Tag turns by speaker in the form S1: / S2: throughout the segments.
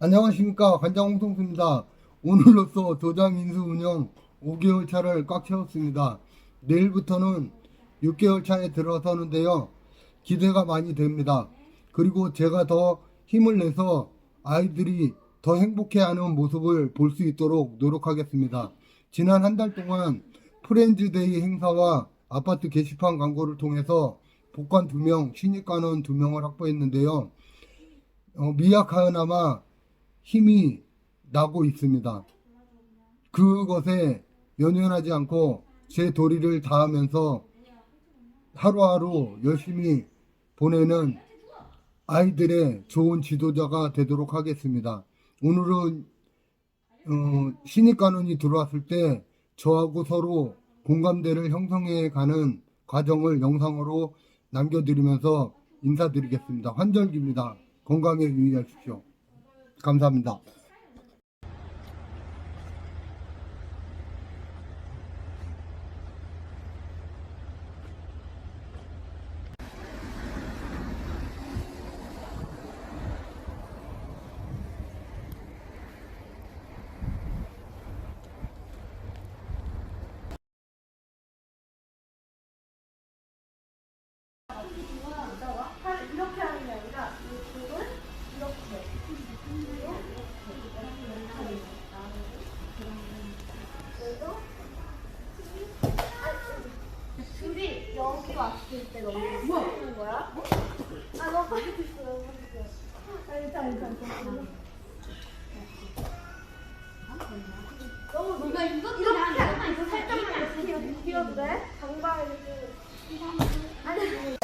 S1: 안녕하십니까 관장 홍성수입니다. 오늘로써 도장 인수 운영 5개월 차를 꽉 채웠습니다. 내일부터는 6개월 차에 들어서는데요. 기대가 많이 됩니다. 그리고 제가 더 힘을 내서 아이들이 더 행복해하는 모습을 볼 수 있도록 노력하겠습니다. 지난 한 달 동안 프렌즈데이 행사와 아파트 게시판 광고를 통해서 복관 2명, 신입관원 2명을 확보했는데요. 어, 미약하나마 힘이 나고 있습니다. 그것에 연연하지 않고 제 도리를 다하면서 하루하루 열심히 보내는 아이들의 좋은 지도자가 되도록 하겠습니다. 오늘은 어, 신입관원이 들어왔을 때 저하고 서로 공감대를 형성해 가는 과정을 영상으로 남겨드리면서 인사드리겠습니다. 환절기입니다. 건강에 유의하십시오. 감사합니다.
S2: 팔 이렇게 하는 게 아니라 이쪽은 이렇게 그리고 이렇게 그래서 여기 왔을 때 너무 무슨 거야? 아 너무 맛있어 너무 맛있어. 알자 알자 알자 너무 네가 이렇게 이렇게 살짝만 이렇게 비워도 돼? 장방에 이렇게 아니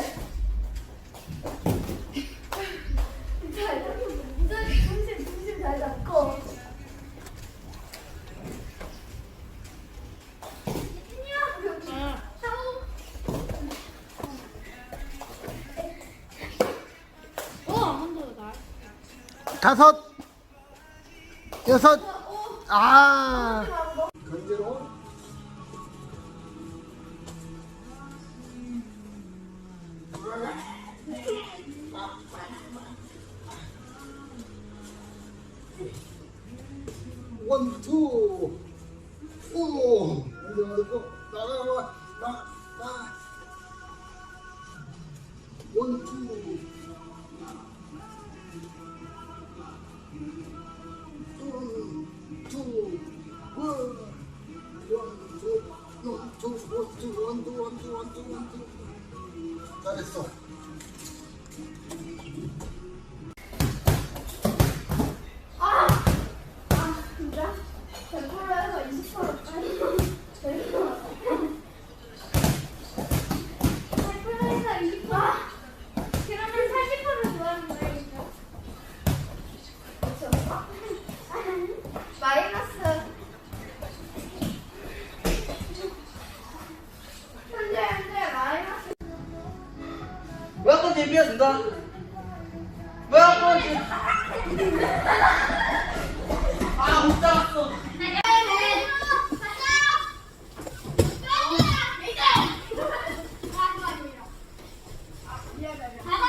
S1: 다섯, 여섯, 아. 강제로 원, 투, 오, 나가, 나, 나, 원, 투. 잘했어.
S3: 뭐야 또 데뷔야 준다 뭐야 또 지- 아못 잡았어
S2: 아